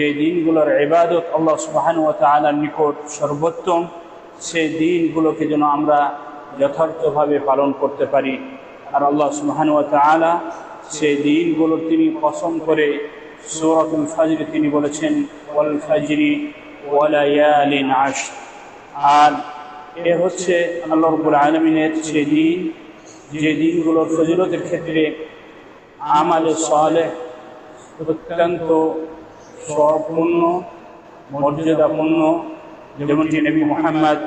যে দিনগুলোর ইবাদত আল্লাহ সুবাহান ও তালার নিকট সর্বোত্তম, সেই দিনগুলোকে যেন আমরা যথার্থভাবে পালন করতে পারি। আর আল্লাহ সুবাহান ও তালা সেই দিনগুলো তিনি পছন্দ করে সৌরতুল ফাজরি তিনি বলেছেন, ওয়াল ফাজরি ওয়ালায়ালিন আশ আর এ হচ্ছে আল্লাহ রবুল আলমিনের সেই দিন, যে দিনগুলোর ফজিলতের ক্ষেত্রে আমালে সালেহ অত্যন্ত স্বপূর্ণ মর্যাদাপূর্ণ যেমনটি নবী মোহাম্মদ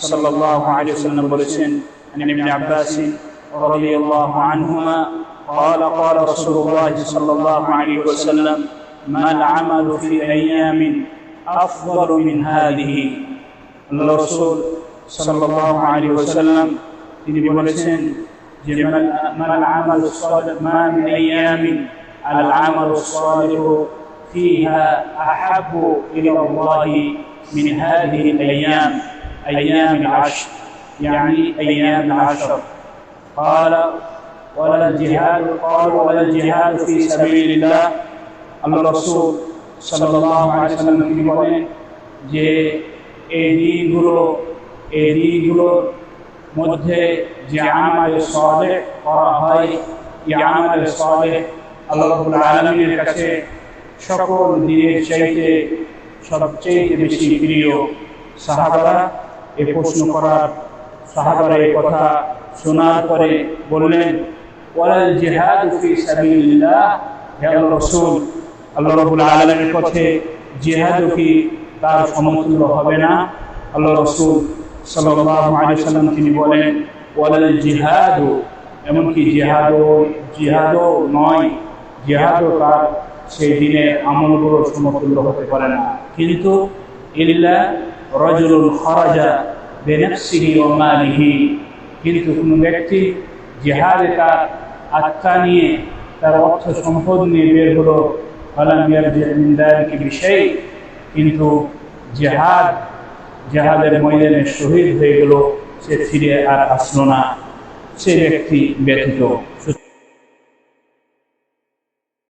সাল্লাল্লাহু আলাইহি ওয়াসাল্লাম বলেছেন عن ابن عباس رضي الله عنهما قال قال رسول الله صلى الله عليه وسلم ما العمل في أيام أفضل من هذه আল্লাহ রসুল সাল্লাল্লাহু আলাইহি ওয়াসাল্লাম তিনি বলেছেন যে মাল আমাল সালিহ মা মিন আইয়ামিন আল আমাল সালিহ فيها أحب إلى الله من هذه الأيام أيام العشر يعني أيام العشر قال ولا الجهاد قال ولا الجهاد في سبيل الله الله الرسول صلى الله عليه وسلم তিনি বলেন যে এই দিনগুলো এই দিনগুলোর মধ্যে যে আমালে সালেহ করা হয় এই আমালে সালেহ আল্লাহ রাব্বুল আলামিনের কাছে সকল দিনের চাইতে সবচেয়ে বেশি প্রিয় সাহাবারা এ প্রশ্ন করার সাহাবারা এই কথা শোনার পরে বললেন ওয়ালাল জিহাদ ফি সাবিলিল্লাহ, হে আল্লাহ রাসূল, আল্লাহ রাব্বুল আলামিনের পথে জিহাদ কি তার সমতুল্য হবে না? আল্লাহ রাসূল সাল্লাল্লাহু আলাইহি সাল্লাম তিনি বলেন ওয়ালাল জিহাদ, এমনকি জিহাদও জিহাদও নয়, জিহাদও তার সেই দিনের আমলগুলোর সমতুল্য হতে পারে না। কিন্তু ইল্লা রজুল খরাজা বেনফসিহি ও মালিহি। কিন্তু কোনো ব্যক্তি জিহাদে তার আত্মা নিয়ে তার অর্থ সম্পদ নিয়ে বের হলো, ফালাম ইয়ারজিমিনদারকে বিষয় কিন্তু জেহাদ, জেহাদের ময়দানে শহীদ হয়ে গেল, সে ফিরে আর আসলো না। সে ব্যক্তি ব্যতীত।